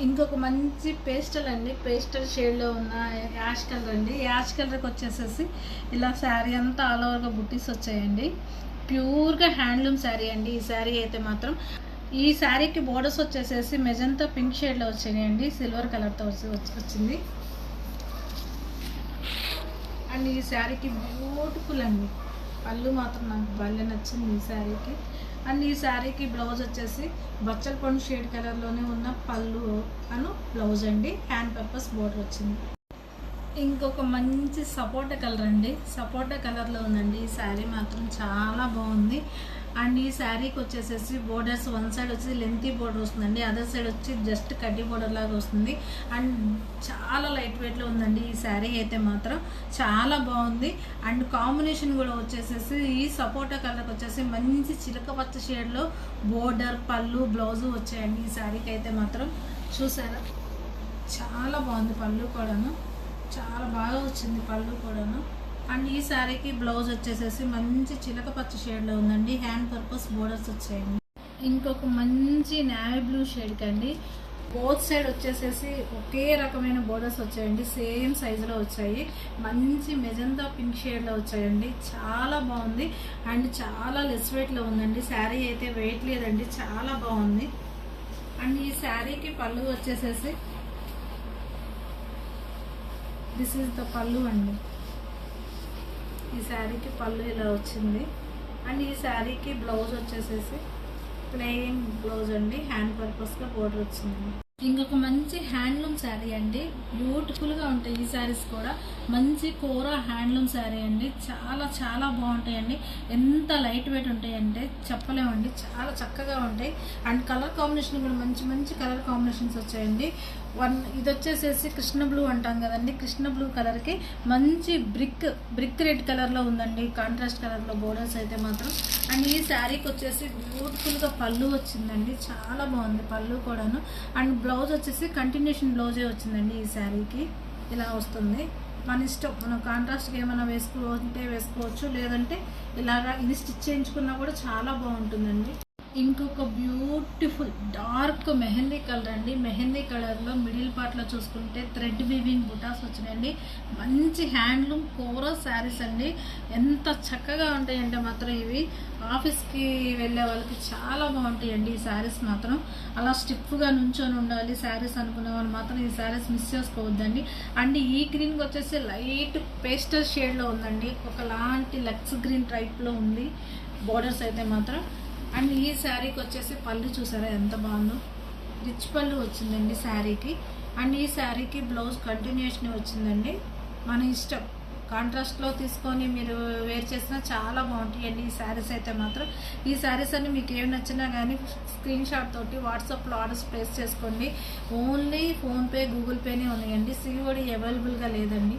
ఇంకొక మంచి పేస్టల్ అండి. పేస్టల్ షేడ్లో ఉన్న యాష్ కలర్ అండి. యాష్ కలర్కి వచ్చేసేసి ఇలా శారీ అంతా ఆల్ ఓవర్గా బుట్టీస్ వచ్చాయండి. ప్యూర్గా హ్యాండ్లూమ్ శారీ అండి. ఈ శారీ అయితే మాత్రం ఈ శారీకి బోర్డర్స్ వచ్చేసేసి మెజంతా పింక్ షేడ్లో వచ్చాయండి. సిల్వర్ కలర్తో వచ్చి- వచ్చింది. అండ్ ఈ శారీకి బ్యూటిఫుల్ అండి. పళ్ళు మాత్రం నాకు భలే నచ్చింది ఈ శారీకి. అండ్ ఈ శారీకి బ్లౌజ్ వచ్చేసి బచ్చల పండు షేడ్ కలర్లోనే ఉన్న పళ్ళు అను బ్లౌజ్ అండి. హ్యాండ్ పర్పస్ బోర్డర్ వచ్చింది. ఇంకొక మంచి సపోటా కలర్ అండి. సపోటా కలర్లో ఉందండి. ఈ శారీ మాత్రం చాలా బాగుంది. అండ్ ఈ శారీకి వచ్చేసేసి బోర్డర్స్ వన్ సైడ్ వచ్చి లెంతీ బోర్డర్ వస్తుందండి. అదర్ సైడ్ వచ్చి జస్ట్ కడ్డీ బోర్డర్ లాగా వస్తుంది. అండ్ చాలా లైట్ వెయిట్లో ఉందండి ఈ శారీ అయితే మాత్రం. చాలా బాగుంది. అండ్ కాంబినేషన్ కూడా వచ్చేసేసి ఈ సపోటా కలర్కి వచ్చేసి మంచి చిలక పచ్చ షేడ్లో బోర్డర్ పళ్ళు బ్లౌజు వచ్చాయండి ఈ శారీకి అయితే మాత్రం. చూసారా? చాలా బాగుంది పళ్ళు కూడాను. చాలా బాగా వచ్చింది పళ్ళు కూడాను. అండ్ ఈ శారీకి బ్లౌజ్ వచ్చేసేసి మంచి చిలక పచ్చ షేడ్లో ఉందండి. హ్యాండ్ పర్పస్ బోర్డర్స్ వచ్చాయండి. ఇంకొక మంచి నావీ బ్లూ షేడ్కి అండి. బోత్ సైడ్ వచ్చేసేసి ఒకే రకమైన బోర్డర్స్ వచ్చాయండి. సేమ్ సైజులో వచ్చాయి. మంచి మెజంతా పింక్ షేడ్లో వచ్చాయండి. చాలా బాగుంది. అండ్ చాలా లెస్ వెయిట్లో ఉందండి. శారీ అయితే వెయిట్ లేదండి. చాలా బాగుంది. అండ్ ఈ శారీకి పళ్ళు వచ్చేసేసి దిస్ ఈజ్ ద పళ్ళు అండి. ఈ శారీకి పళ్ళు ఇలా వచ్చింది. అండ్ ఈ శారీకి బ్లౌజ్ వచ్చేసేసి ప్లెయిన్ బ్లౌజ్ అండి. హ్యాండ్ పర్పస్గా బోర్డర్ వచ్చింది ఇంకొక మంచి హ్యాండ్లూమ్ శారీ అండి. బ్యూటిఫుల్గా ఉంటాయి ఈ శారీస్ కూడా. మంచి కూర హ్యాండ్లూమ్ శారీ అండి. చాలా చాలా బాగుంటాయండి. ఎంత లైట్ వెయిట్ ఉంటాయంటే చెప్పలేమండి. చాలా చక్కగా ఉంటాయి. అండ్ కలర్ కాంబినేషన్ కూడా మంచి మంచి కలర్ కాంబినేషన్స్ వచ్చాయండి. వన్ ఇది వచ్చేసేసి కృష్ణ బ్లూ అంటాం కదండి. కృష్ణ బ్లూ కలర్కి మంచి బ్రిక్ బ్రిక్ రెడ్ కలర్లో ఉందండి. కాంట్రాస్ట్ కలర్లో బోర్డర్స్ అయితే మాత్రం. అండ్ ఈ శారీకి వచ్చేసి బ్యూటిఫుల్గా పళ్ళు వచ్చిందండి. చాలా బాగుంది పళ్ళు కూడాను. అండ్ బ్లౌజ్ వచ్చేసి కంటిన్యూషన్ బ్లౌజే వచ్చిందండి ఈ శారీకి. ఇలా వస్తుంది. మన ఇష్టం మనం కాంట్రాస్ట్గా ఏమైనా వేసుకుంటే వేసుకోవచ్చు లేదంటే ఇలాగా ఇది స్టిచ్ చేయించుకున్నా కూడా చాలా బాగుంటుందండి. ఇంకొక బ్యూటిఫుల్ డార్క్ మెహందీ కలర్ అండి. మెహందీ కలర్లో మిడిల్ పార్ట్లో చూసుకుంటే థ్రెడ్ వీవింగ్ బుటాస్ వచ్చినాయండి. మంచి హ్యాండ్లూమ్ కోర శారీస్ అండి. ఎంత చక్కగా ఉంటాయంటే మాత్రం ఇవి. ఆఫీస్కి వెళ్ళే వాళ్ళకి చాలా బాగుంటాయండి ఈ శారీస్ మాత్రం. అలా స్టిఫ్గా నుంచొని ఉండాలి శారీస్ అనుకునే వాళ్ళు మాత్రం ఈ శారీస్ మిస్ చేసుకోవద్దండి. అండ్ ఈ గ్రీన్కి వచ్చేసి లైట్ పేస్టల్ షేడ్లో ఉందండి. ఒకలాంటి లక్స్ గ్రీన్ టైప్లో ఉంది. బోర్డర్స్ అయితే మాత్రం అండ్ ఈ శారీకి వచ్చేసి పళ్ళు చూసారా ఎంత బాగుందో? రిచ్ పళ్ళు వచ్చిందండి శారీకి. అండ్ ఈ శారీకి బ్లౌజ్ కంటిన్యూషన్ వచ్చిందండి. మన ఇష్టం. కాంట్రాస్ట్లో తీసుకొని మీరు వేర్ చేసినా చాలా బాగుంటాయండి ఈ శారీస్ అయితే మాత్రం. ఈ శారీస్ అన్ని మీకు ఏమి నచ్చినా కానీ స్క్రీన్ షాట్ తోటి వాట్సాప్లో ఆర్డర్స్ ప్లేస్ చేసుకోండి. ఓన్లీ ఫోన్పే గూగుల్ పేనే ఉన్నాయండి. సిఓడి అవైలబుల్గా లేదండి.